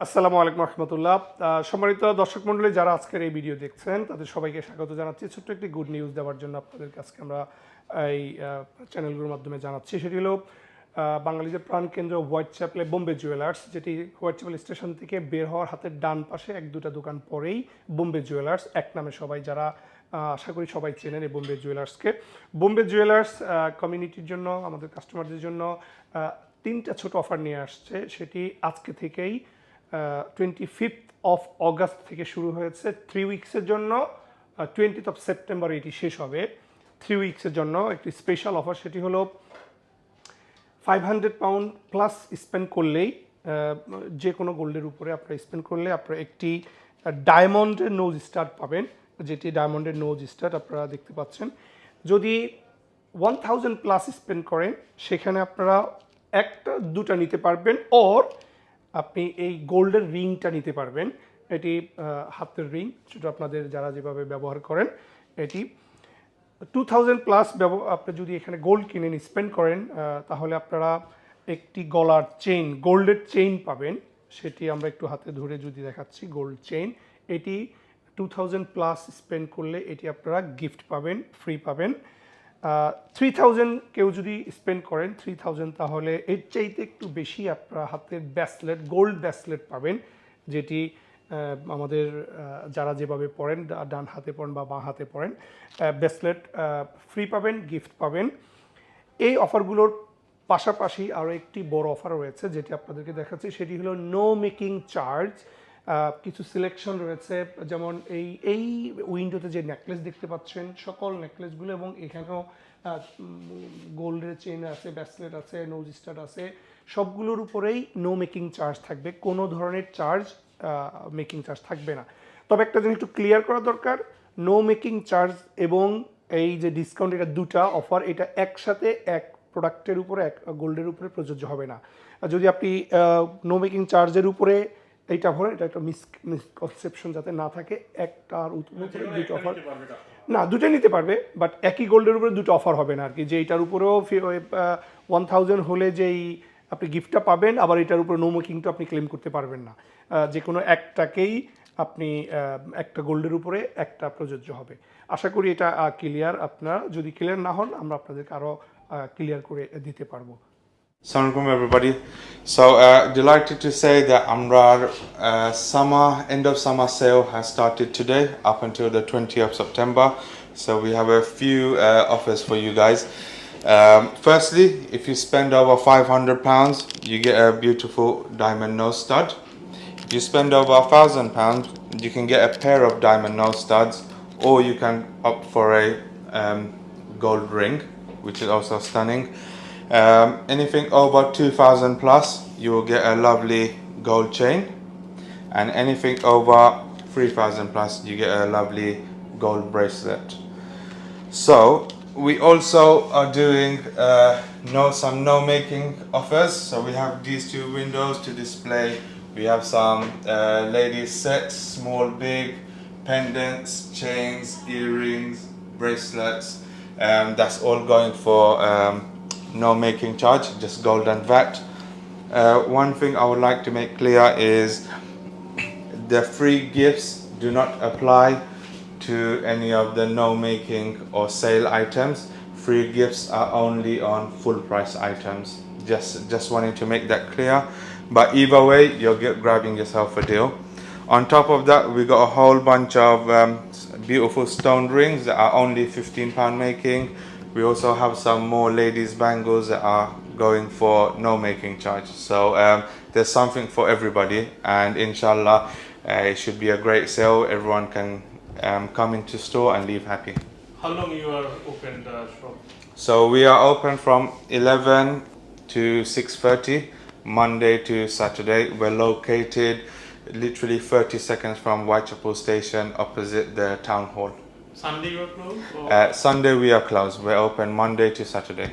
আসসালামু আলাইকুম রহমতুল্লাহ। সম্মানিত দর্শক মণ্ডলী, যারা আজকের এই ভিডিও দেখছেন, তাদের সবাইকে স্বাগত জানাচ্ছি। ছোট্ট একটি গুড নিউজ দেওয়ার জন্য আপনাদের কাছে আমরা এই চ্যানেলগুলোর মাধ্যমে জানাচ্ছি। সেটি হলো বাঙালিদের প্রাণকেন্দ্র হোয়াইট চ্যাপেলে বোম্বে জুয়েলার্স, যেটি হোয়াইট চ্যাপেল স্টেশন থেকে বের হওয়ার হাতের ডান পাশে এক দুটা দোকান পরেই বোম্বে জুয়েলার্স, এক নামে সবাই যারা আশা করি সবাই চেনেন এই বোম্বে জুয়েলার্সকে। বোম্বে জুয়েলার্স কমিউনিটির জন্য, আমাদের কাস্টমারদের জন্য তিনটা ছোট অফার নিয়ে আসছে। সেটি আজকে থেকেই টোয়েন্টি ফিফথ অফ অগাস্ট থেকে শুরু হয়েছে। থ্রি উইকসের জন্য টোয়েন্টিথ অফ সেপ্টেম্বর এটি শেষ হবে। থ্রি উইকসের জন্য একটি স্পেশাল অফার সেটি হলো five hundred pound plus spend করলেই যে কোনো গোল্ডের উপরে আপনারা স্পেন্ড করলে আপনারা একটি ডায়মন্ডের নোজ স্টার পাবেন। যেটি ডায়মন্ডের নোজ স্টার আপনারা দেখতে পাচ্ছেন। যদি ওয়ান থাউজেন্ড প্লাস স্পেন্ড করেন, সেখানে আপনারা একটা, দুটা নিতে পারবেন। ওর আপনি এই গোল্ডের রিংটা নিতে পারবেন। এটি হাতের রিং সেটা আপনাদের যারা যেভাবে ব্যবহার করেন, এটি টু থাউজেন্ড প্লাস আপনি যদি এখানে গোল্ড কিনেন স্পেন্ড করেন তাহলে আপনারা একটি গলার চেইন গোল্ডের চেইন পাবেন। সেটি আমরা একটু হাতে ধরে যদি দেখাচ্ছি গোল্ড চেইন এটি টু থাউজেন্ড প্লাস স্পেন্ড করলে এটি আপনারা গিফট পাবেন ফ্রি পাবেন। থ্রি থাউজেন্ড কেউ যদি স্পেন্ড করেন থ্রি থাউজেন্ড তাহলে এর চাইতে একটু বেশি আপনারা হাতের ব্যাসলেট গোল্ড ব্যাসলেট পাবেন, যেটি আমাদের যারা যেভাবে পড়েন ডান হাতে পড়েন বা বাঁ হাতে পড়েন ব্রেসলেট ফ্রি পাবেন গিফট পাবেন। এই অফারগুলোর পাশাপাশি আরও একটি বড় অফার রয়েছে, যেটি আপনাদেরকে দেখাচ্ছি, সেটি হলো নো মেকিং চার্জ কিছু সিলেকশন রয়েছে, যেমন এই এই উইন্ডোতে যে নেকলেস দেখতে পাচ্ছেন, সকল নেকলেসগুলো এবং এখানেও গোল্ডের চেন আছে ব্যাসলেট আছে নোজ স্টার আছে, সবগুলোর উপরেই নো মেকিং চার্জ থাকবে, কোনো ধরনের চার্জ মেকিং চার্জ থাকবে না। তবে একটা জিনিস একটু ক্লিয়ার করা দরকার নো মেকিং চার্জ এবং এই যে ডিসকাউন্ট এটা দুটা অফার এটা একসাথে এক প্রোডাক্টের উপরে, এক গোল্ডের উপরে প্রযোজ্য হবে না। যদি আপনি নো মেকিং চার্জের উপরে এইটা ভরেন এটা একটা মিস মিসকনসেপশন যাতে না থাকে একটার উপরে দুটো অফার না দুটোই নিতে পারবে বাট একই গোল্ডের উপরে দুটো অফার হবে না আর কি যে এটার উপরেও ওয়ান থাউজেন্ড হলে যেই আপনি গিফটটা পাবেন আবার এটার উপরে নো মেকিংটা আপনি ক্লেম করতে পারবেন না। যে কোনো একটাকেই আপনি একটা গোল্ডের উপরে একটা প্রযোজ্য হবে। আশা করি এটা ক্লিয়ার আপনার। যদি ক্লিয়ার না হন আমরা আপনাদেরকে আরও ক্লিয়ার করে দিতে পারব। Assalamualaikum everybody. So uh, delighted to say that Amrar uh, summer end of summer sale has started today up until the 20th of September. So we have a few uh, offers for you guys. Um, firstly, if you spend over 500 pounds, you get a beautiful diamond nose stud. If you spend over a thousand pounds, you can get a pair of diamond nose studs, or you can opt for a um, gold ring, which is also stunning. Um, anything over 2000 plus, you will get a lovely gold chain, and anything over 3000 plus, you get a lovely gold bracelet. So we also are doing uh, no some no making offers. So we have these two windows to display. We have some uh, ladies sets, small, big, pendants, chains, earrings, bracelets. Um, that's all going for um, no making charge, just gold and VAT. Uh, one thing I would like to make clear is the free gifts do not apply to any of the no making or sale items. Free gifts are only on full price items. Just just wanting to make that clear. But either way, you're get, grabbing yourself a deal. On top of that, we got a whole bunch of um, beautiful stone rings that are only 15 pound making. We also have some more ladies bangles that are going for no making charge. So um, there's something for everybody, and inshallah, uh, it should be a great sale. Everyone can um, come into store and leave happy. How long you are open the shop? So we are open from 11 to 6:30, Monday to Saturday. We're located literally 30 seconds from Whitechapel Station, opposite the town hall. Sunday are closed? Or Uh, Sunday we are closed. We're open Monday to Saturday.